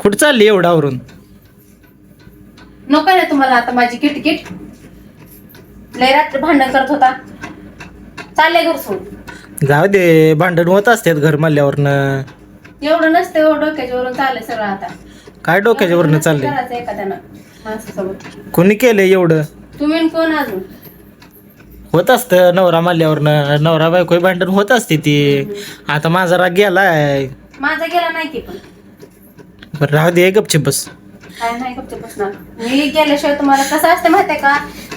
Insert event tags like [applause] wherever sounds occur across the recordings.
कुठं चालली एवढावरून नको ना तुम्हाला आता माझी किटकिट. लय रात्री भांडण करत होता. चालले घर सोड जाऊ दे भांडण होत असतात घर मल्ल्यावरनं. एवढं नसतं एवढं डोक्याच्या वरून चाललंय सगळं आता. काय डोक्याच्या वरनं चाललंय? करायचं एखाद्यानं माणसासोबत. कोणी केलंय एवढं? तुम्ही आणि कोण अजून? होत असतं नवरा मारल्यावरनं नवरा बायको भांडण होत असते ती. आता माझा राग गेलाय. माझा गेला नाही की पण. बरं राहू दे गपचे बस. काय नाही गप्प बसणार. मी गेल्याशिवाय तुम्हाला कसं असतं माहितीये का?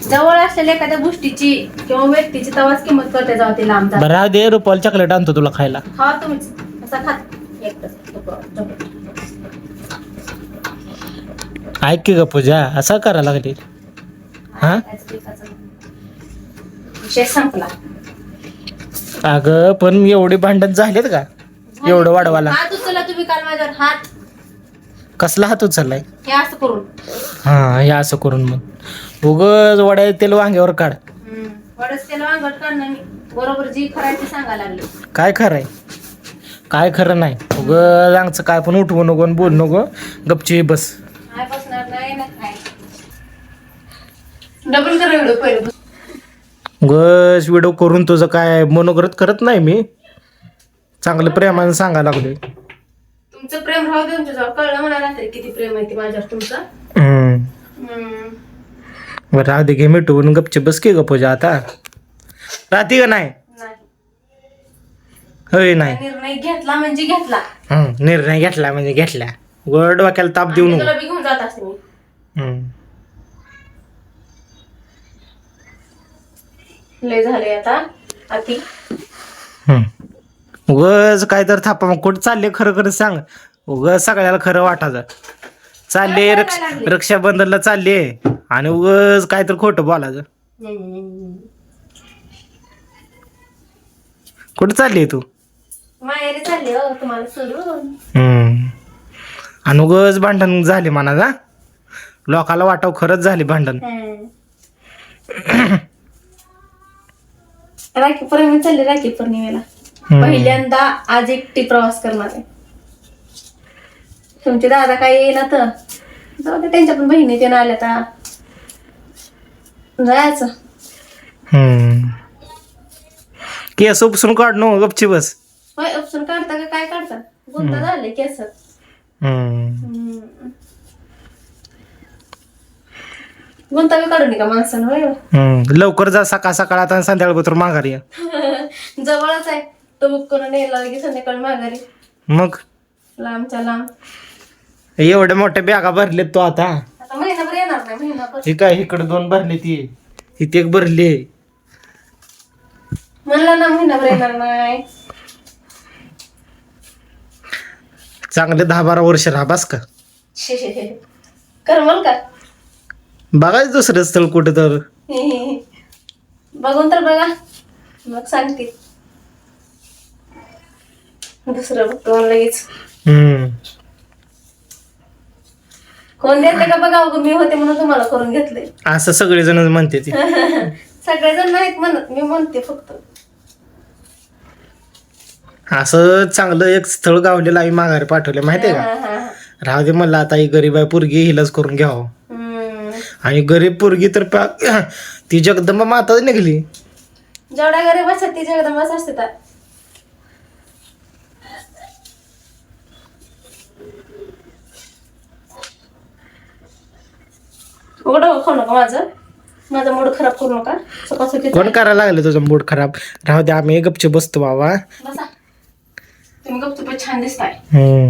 जवळ असलेल्या एखाद्या गोष्टीची किंवा व्यक्तीची तवाच किंमत करते जाऊ ते लांब बरं राहू दे रुपयाला चॉकलेट आणतो तुला खायला. खावा तुम्हीच असा खात एकटंच ऐक की ग पूजा असं करा लागली. हा? विषय संपला. अगं पण एवढे भांडण झालेत का? एवढं वाढवायला. हात उचलला तुम्ही काल माझ्यावर हात. कसला हात उचललाय हे असं करून. हा हे असं करून मग. उगच वड्या तेल वांग्यावर काढ. हम्म. वडच त्याला वांगट काढणं मी. बरोबर जी करायची सांगायला लागले. काय खरंय काय खरं नाही. उगं आमचं काय पण उठवू नको आणि बोल नको. गपची बस. बसणार नाही ना काय? डबल कर एवढं पहिलं. उगच व्हिडिओ करून तुझं काय मनोगत करत नाही मी? चांगलं प्रेमाने सांगायला लागलोय. तुमचं प्रेम राहू दे तुमच्याजवळ कळलं मला रात्री किती प्रेम आहे ते माझ्यावर तुमचं. हम्म. हम्म. बरं राहू दे घे मिटवून गपची बस की ग पूजा आता. राहते का नाही? नाही. होय नाही. निर्णय घेतला म्हणजे घेतला. हम्म, निर्णय घेतला म्हणजे घेतला. गोड डोक्याला ताप देऊ आणि नको. तुला बी घेऊन जात असते मी. हम्म. लय झाले आता अति हम्म. उगच काय तर थापा मग कुठं चालले खरं खरं सांग. उगच सगळ्याला खरं वाटायचं. चालले रक्ष? रक्षाबंधनला चालले आणि उगच काय तर खोटं बोलायचं. कुठं चालली तू? माहेरी चालले हो तुम्हाला सोडून. हम्म. आणि उगच भांडण झाले म्हणा जा लोकाला वाटाव खरंच झाले भांडण. राखी पौर्णिमे चालले राखी पौर्णिमेला. पहिल्यांदा आज एकटी प्रवास करणार आहे. तुमचे दादा काय येईना तर. जाऊ दे त्यांच्या पण बहिणी ते आल्या तर जायचं. हम्म. केस उपसून काढ नो गपची बस. होय ऑप्शन काढता का काय काढता? गुंता झाले केस. हम्म. गुंता बी काढून का माणसानं होय? हम्म. लवकर जा सकाळ सकाळ आता संध्याकाळ बतर माघारी ये. [laughs] जवळच आहे. तो बुक करून यायला की संध्याकाळी माघारी. मग? लांबच्या लांब. एवढ्या मोठ्या बॅगा भरलेत तो आता. आता महिनाभर येणार नाही महिनाभर. हे काय इकडे दोन भरले ती. इथे एक भरली. म्हणलं ना महिनाभर येणार नाही. चांगले दहा बारा वर्ष राहा बस का. [laughs] करमल का? बघायचं दुसरं स्थळ कुठं तर. [laughs] बघून तर बघा. मग सांगते. दुसरं बघतो लगेच. हम्म. कोण देते का बघा अगं मी होते म्हणून तुम्हाला करून घेतले असं सगळेजण म्हणते ती. [laughs] सगळेजण नाहीत म्हणत मी म्हणते फक्त. असं चांगलं एक स्थळ गावलेलं आम्ही माघारी पाठवले माहितीये का? हा, हा, हा. राहू दे म्हणलं आता ही गरीब आहे पोरगी हिलाच करून घ्यावं. हम्म. आणि गरीब पोरगी तर पा- [clears throat] ती जगदंबा माताच निघली. जेवढ्या गरीब असतात ती जगदंबाच असते उघडं खाऊ नका माझं. माझा मूड खराब करू नका. सकाळ सकाळी कोण करायला लागले तुझा मूड खराब? राहू दे आम्ही गपचे बसतो बाबा. बसा. तुम्ही गपचूप छान दिसताय. हम्म.